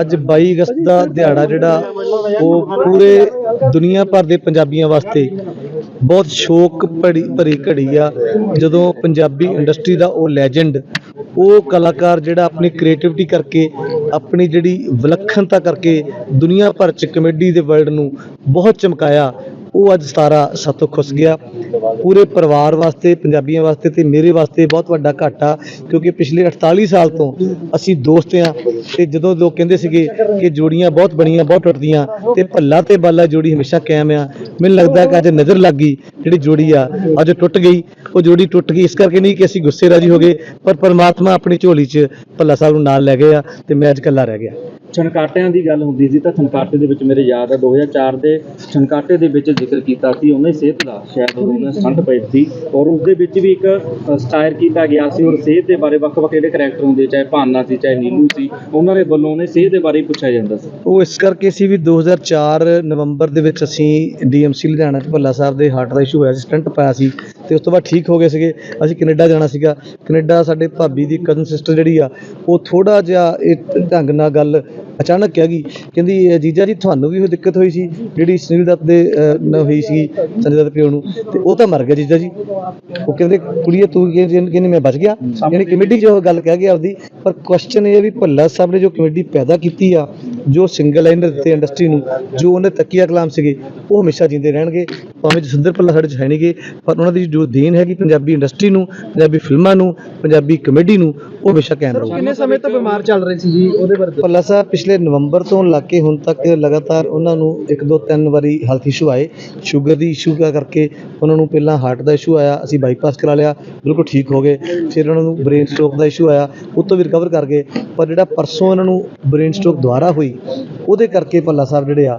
ਅੱਜ 22 ਅਗਸਤ ਦਾ ਦਿਹਾੜਾ ਜਿਹੜਾ ਉਹ ਪੂਰੇ ਦੁਨੀਆ ਭਰ ਦੇ ਪੰਜਾਬੀਆਂ ਵਾਸਤੇ ਬਹੁਤ ਸ਼ੋਕ ਭਰੀ ਭਰੀ ਘੜੀ ਆ। ਜਦੋਂ ਪੰਜਾਬੀ ਇੰਡਸਟਰੀ ਦਾ ਉਹ ਲੈਜੈਂਡ ਉਹ ਕਲਾਕਾਰ ਜਿਹੜਾ ਆਪਣੀ ਕ੍ਰੀਏਟੀਵਿਟੀ ਕਰਕੇ, ਆਪਣੀ ਜਿਹੜੀ ਵਿਲੱਖਣਤਾ ਕਰਕੇ ਦੁਨੀਆ ਭਰ ਚ ਕਮੇਡੀ ਦੇ ਵਰਲਡ ਨੂੰ ਬਹੁਤ ਚਮਕਾਇਆ, ਉਹ ਅੱਜ ਸਤਾਰਾ ਸਾਤੋਂ ਖੁੱਸ ਗਿਆ। ਪੂਰੇ ਪਰਿਵਾਰ ਵਾਸਤੇ, ਪੰਜਾਬੀਆਂ ਵਾਸਤੇ ਤੇ ਮੇਰੇ ਵਾਸਤੇ ਬਹੁਤ ਵੱਡਾ ਘਾਟਾ, ਕਿਉਂਕਿ ਪਿਛਲੇ 48 ਸਾਲ ਤੋਂ ਅਸੀਂ ਦੋਸਤ ਆ ਤੇ ਜਦੋਂ ਲੋਕ ਕਹਿੰਦੇ ਸੀਗੇ ਕਿ ਜੋੜੀਆਂ ਬਹੁਤ ਬਣੀਆਂ, ਬਹੁਤ ਟੁੱਟਦੀਆਂ ਤੇ ਭੱਲਾ ਤੇ ਬਾਲਾ ਜੋੜੀ ਹਮੇਸ਼ਾ ਕਾਇਮ ਆ। ਮੈਨੂੰ ਲੱਗਦਾ ਕਿ ਅੱਜ ਨਜ਼ਰ ਲੱਗ ਗਈ ਜਿਹੜੀ ਜੋੜੀ ਆ, ਅੱਜ ਟੁੱਟ ਗਈ। ਉਹ ਜੋੜੀ ਟੁੱਟ ਗਈ। ਇਸ ਕਰਕੇ ਨਹੀਂ ਕਿ ਅਸੀਂ ਗੁੱਸੇ ਰਾਜੀ ਹੋ ਗਏ, ਪਰ ਪਰਮਾਤਮਾ ਆਪਣੀ ਝੋਲੀ 'ਚ ਭੱਲਾ ਸਾਹਿਬ ਨੂੰ ਨਾਲ ਲੈ ਗਏ ਆ ਤੇ ਮੈਂ ਅੱਜ ਇਕੱਲਾ ਰਹਿ ਗਿਆ। ਛਣਕਾਟਿਆਂ ਦੀ ਗੱਲ ਹੁੰਦੀ ਸੀ ਤਾਂ ਛਣਕਾਟੇ ਦੇ ਵਿੱਚ ਮੇਰੇ ਯਾਦ ਹੈ 2004 ਦੇ ਛਣਕਾਟੇ ਦੇ ਵਿੱਚ ਜ਼ਿਕਰ ਕੀਤਾ ਸੀ। ਉਹਨੇ ਸਿਹਤ ਦਾ ਸ਼ਾਇਦ ਉਦੋਂ ਉਹਨੇ ਸਟੰਟ ਪਈ ਸੀ ਔਰ ਉਸ ਦੇ ਵਿੱਚ ਵੀ ਇੱਕ ਸਟਾਇਰ ਕੀਤਾ ਗਿਆ ਸੀ ਔਰ ਸਿਹਤ ਦੇ ਬਾਰੇ ਵੱਖ-ਵੱਖ ਜਿਹੜੇ ਕਰੈਕਟਰ ਹੁੰਦੇ ਚਾਹੇ ਭਾਨਾ ਸੀ, ਚਾਹੇ ਨੀਲੂ ਸੀ ਉਹਨਾਂ ਦੇ ਵੱਲੋਂ ਉਹਨੇ ਸਿਹਤ ਦੇ ਬਾਰੇ ਪੁੱਛਿਆ ਜਾਂਦਾ ਸੀ। ਉਹ ਇਸ ਕਰਕੇ ਸੀ ਵੀ 2004 ਨਵੰਬਰ ਦੇ ਵਿੱਚ ਅਸੀਂ ਡੀਐਮਸੀ ਲੁਧਿਆਣਾ ਚ ਭੱਲਾ ਸਾਹਿਬ ਦੇ ਹਾਰਟ ਦਾ ਇਸ਼ੂ ਹੋਇਆ ਸੀ ਸਟੰਟ ਪਾਇਆ ਸੀ ਤੇ ਉਸ ਤੋਂ ਬਾਅਦ ਠੀਕ ਹੋ ਗਏ ਸੀਗੇ। ਅਸੀਂ ਕੈਨੇਡਾ ਜਾਣਾ ਸੀਗਾ। ਕੈਨੇਡਾ ਸਾਡੇ ਭਾਬੀ ਦੀ ਕਜ਼ਨ ਸਿਸਟਰ ਜਿਹੜੀ ਆ, ਉਹ ਥੋੜਾ ਜਿਹਾ ਇਹ ਢੰਗ ਨਾਲ ਗੱਲ ਅਚਾਨਕ ਕਹਿ ਗਈ। ਕਹਿੰਦੀ "ਇਹ ਜੀਜਾ ਜੀ ਤੁਹਾਨੂੰ ਵੀ ਉਹ ਦਿੱਕਤ ਹੋਈ ਸੀ ਜਿਹੜੀ ਸੁਨੀਲ ਦੱਤ ਦੇ ਅਹ, ਨਾਲ ਹੋਈ ਸੀ ਸੰਜੇ ਦੱਤ ਪਿਓ ਨੂੰ। ਤੇ ਉਹ ਤਾਂ ਮਰ ਗਿਆ ਜੀਜਾ ਜੀ। ਉਹ ਕਹਿੰਦੇ ਕੁੜੀਏ ਤੂੰ ਕਹਿੰਦੀ ਮੈਂ ਬਚ ਗਿਆ? ਯਾਨੀ ਕਮੇਟੀ 'ਚ ਉਹ ਗੱਲ ਕਹਿ ਗਿਆ ਆਪਦੀ। ਪਰ ਕੁਐਸਚਨ ਇਹ ਹੈ ਵੀ ਭੱਲਾ ਸਾਹਿਬ ਨੇ ਜੋ ਕਮੇਡੀ ਪੈਦਾ ਕੀਤੀ ਆ ਜੋ ਸਿੰਗਲ ਲਾਈਨਰ ਦਿੱਤੇ ਇੰਡਸਟਰੀ ਨੂੰ ਜੋ ਉਹਨੇ ਤਕੀਆ ਕਲਾਮ ਸੀਗੇ ਉਹ ਹਮੇਸ਼ਾ ਜਿੰਦੇ ਰਹਿਣਗੇ। ਭਾਵੇਂ ਜਸਿੰਦਰ ਭੱਲਾ ਸਾਡੇ 'ਚ ਹੈ ਨਹੀਂਗੇ ਪਰ ਉਹਨਾਂ ਦੀ ਜੋ ਦੇਣ ਹੈਗੀ ਪੰਜਾਬੀ ਇੰਡਸਟਰੀ ਨੂੰ ਪੰਜਾਬੀ ਫਿਲਮਾਂ ਨੂੰ ਪੰਜਾਬੀ ਕਮੇਡੀ ਨੂੰ ਉਹ ਹਮੇਸ਼ਾ ਕਾਇਮ ਰਹੂਗੀ। ਕਿੰਨੇ ਸਮੇਂ ਤੋਂ ਬਿਮਾਰ ਚੱਲ ਰਹੇ ਸੀ ਜੀ ਉਹਦੇ ਬਾਰੇ ਭੱਲਾ ਸਾਹਿਬ ਪਿਛਲੇ ਨਵੰਬਰ ਤੋਂ ਲੱਗ ਕੇ ਹੁਣ ਤੱਕ ਲਗਾਤਾਰ ਉਹਨਾਂ ਨੂੰ ਇੱਕ ਦੋ ਤਿੰਨ ਵਾਰੀ ਹੈਲਥ ਇਸ਼ੂ ਆਏ। ਸ਼ੂਗਰ ਦੀ ਇਸ਼ੂ ਕਰਕੇ ਉਹਨਾਂ ਨੂੰ ਪਹਿਲਾਂ ਹਾਰਟ ਦਾ ਇਸ਼ੂ ਆਇਆ ਅਸੀਂ ਬਾਈਪਾਸ ਕਰਾ ਲਿਆ ਬਿਲਕੁਲ ਠੀਕ ਹੋ ਗਏ। ਫਿਰ ਉਹਨਾਂ ਨੂੰ ਬ੍ਰੇਨ ਸਟ੍ਰੋਕ ਦਾ ਇਸ਼ੂ ਆਇਆ ਉਹ ਤੋਂ ਵੀ ਰਿਕਵਰ ਕਰ ਗਏ। ਪਰ ਜਿਹੜਾ ਪਰਸੋਂ ਉਹਨਾਂ ਨੂੰ ਬ੍ਰੇਨ ਸਟ੍ਰੋਕ ਦੁਬਾਰਾ ਹੋਈ ਉਹਦੇ ਕਰਕੇ ਭੱਲਾ ਸਾਹਿਬ ਜਿਹੜੇ ਆ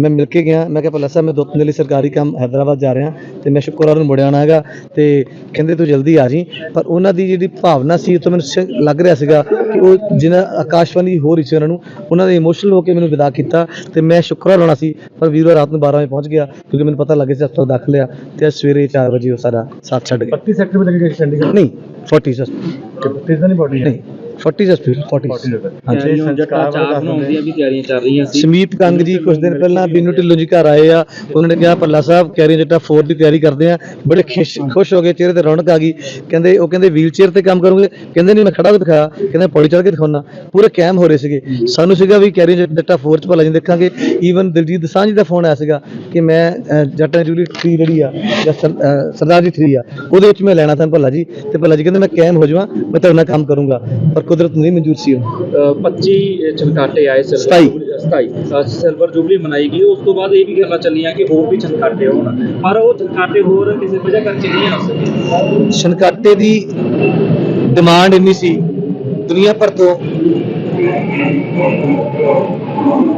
ਮੈਂ ਮਿਲ ਕੇ ਗਿਆ। ਮੈਂ ਕਿਹਾ ਭੱਲਾ ਸਾਹਿਬ ਮੈਂ ਦੋ ਤਿੰਨ ਲਈ ਸਰਕਾਰੀ ਕੰਮ ਹੈਦਰਾਬਾਦ ਜਾ ਰਿਹਾ ਤੇ ਮੈਂ ਸ਼ੁੱਕਰਵਾਰ ਨੂੰ ਮੁੜ ਆਉਣਾ ਹੈਗਾ ਤੇ ਕਹਿੰਦੇ ਤੂੰ ਜਲਦੀ ਆ ਜੀ ਪਰ ਉਹਨਾਂ ਦੀ ਜਿਹੜੀ ਭਾਵਨਾ ਸੀ ਉਹ ਤੋਂ ਮੈਨੂੰ ਸ- ਲੱਗ ਰਿਹਾ ਸੀਗਾ ਕਿ ਉਹ ਜਿਹਨਾਂ ਆਕਾਸ਼ਵਾਣੀ ਹੋ ਰਹੀ ਸੀ ਉਹਨਾਂ ਨੂੰ ਉਹਨਾਂ ਨੇ ਇਮੋਸ਼ਨਲ ਹੋ ਕੇ ਮੈਨੂੰ ਵਿਦਾ ਕੀਤਾ ਤੇ ਮੈਂ ਸ਼ੁੱਕਰਵਾਰ ਆਉਣਾ ਸੀ। ਪਰ ਵੀਰਵਾਰ ਰਾਤ ਨੂੰ 12 ਵਜੇ ਪਹੁੰਚ ਗਿਆ ਕਿਉਂਕਿ ਮੈਨੂੰ ਪਤਾ ਲੱਗ ਸੀ ਹਸਪਤਾਲ ਦਾਖਲ ਆ ਤੇ ਅੱਜ ਸਵੇਰੇ 4 ਵਜੇ ਉਹ ਸਾਡਾ ਸਾਥ ਛੱਡ ਗਿਆ। 32 ਸੈਕਟਰ ਵਿੱਚ ਲੱਗੇ ਚੰਡੀਗੜ੍ਹ? ਨਹੀਂ 40 ਜਸਟ ਕਿਸ ਦੀ ਬੋਡੀ ਨਹੀਂ। 40 ਜਸਟ 40 ਹਾਂਜੀ। ਜੱਟਾ ਚਾਰ ਬਣਾਉਣ ਦੀਆਂ ਵੀ ਤਿਆਰੀਆਂ ਚੱਲ ਰਹੀਆਂ ਸੀ। ਸਮੀਪ ਕੰਗ ਜੀ ਕੁਝ ਦਿਨ ਪਹਿਲਾਂ ਬੀਨੂ ਢਿੱਲੋਂ ਜੀ ਘਰ ਆਏ ਆ। ਉਹਨਾਂ ਨੇ ਕਿਹਾ ਭੱਲਾ ਸਾਹਿਬ ਕੈਰੀ ਜੱਟਾ 4 ਦੀ ਤਿਆਰੀ ਕਰਦੇ ਆ। ਬੜੇ ਖੁਸ਼ ਖੁਸ਼ ਹੋ ਗਏ ਚਿਹਰੇ ਤੇ ਰੌਣਕ ਆ ਗਈ। ਕਹਿੰਦੇ ਉਹ ਕਹਿੰਦੇ ਵੀਲ ਚੇਅਰ ਤੇ ਕੰਮ ਕਰੋਗੇ? ਕਹਿੰਦੇ ਨਹੀਂ ਮੈਂ ਖੜਾ ਕੇ ਦਿਖਾਇਆ ਕਹਿੰਦੇ ਪੌੜੀ ਚੜ੍ਹ ਕੇ ਦਿਖਾਉਣਾ ਪੂਰੇ ਕੈਮ ਹੋ ਰਹੇ ਸੀਗੇ। ਸਾਨੂੰ ਸੀਗਾ ਵੀ ਕੈਰੀ ਜੱਟਾ 4 ਚ ਭੱਲਾ ਜੀ ਦੇਖਾਂਗੇ। ਈਵਨ ਦਿਲਜੀਤ ਦਸਾਂਝ ਜੀ ਦਾ ਫੋਨ ਆਇਆ ਸੀਗਾ ਕਿ ਮੈਂ ਜੱਟਾਂ ਜੂਲੀ 3 ਜਿਹੜੀ ਆ ਜਾਂ ਸਰਦਾਰ ਜੀ 3 ਆ ਉਹਦੇ ਵਿੱਚ ਮੈਂ ਲੈਣਾ ਤਾਂ ਭੱਲਾ ਜੀ। ਤੇ ਭੱਲਾ ਜੀ ਕਹਿੰਦੇ ਮੈਂ ਕੈਮ ਹੋ ਜਾਵਾਂ ਮੈਂ ਤੁਹਾਡੇ ਨਾਲ ਕੰਮ ਕਰੂੰਗਾ। ਪਰ ਕੁਦਰਤ ਨੂੰ ਨਹੀਂ ਮਨਜ਼ੂਰ ਸੀ ਉਹ। 25 ਛਣਕਾਟੇ ਆਏ ਸਿਲਵਰ ਸਤਾਈ। ਜੁਬਲੀ- ਸਤਾਈ। ਅ, ਸਿਲਵਰ ਜੁਬਲੀ ਮਨਾਈ ਗਈ। ਉਸ ਤੋਂ ਬਾਅਦ ਇਹ ਵੀ ਗੱਲਾਂ ਚੱਲੀਆਂ ਕਿ ਹੋਰ ਵੀ ਛਣਕਾਟੇ ਹੋਣ। ਪਰ ਉਹ ਛਣਕਾਟੇ ਹੋਰ ਕਿਸੇ ਵਜ੍ਹਾ ਕਰਕੇ ਨਹੀਂ ਆ ਸਕੇ। ਛਣਕਾਟੇ ਦੀ ਡਿਮਾਂਡ ਇੰਨੀ ਸੀ। ਦੁਨੀਆ ਭਰ ਤੋਂ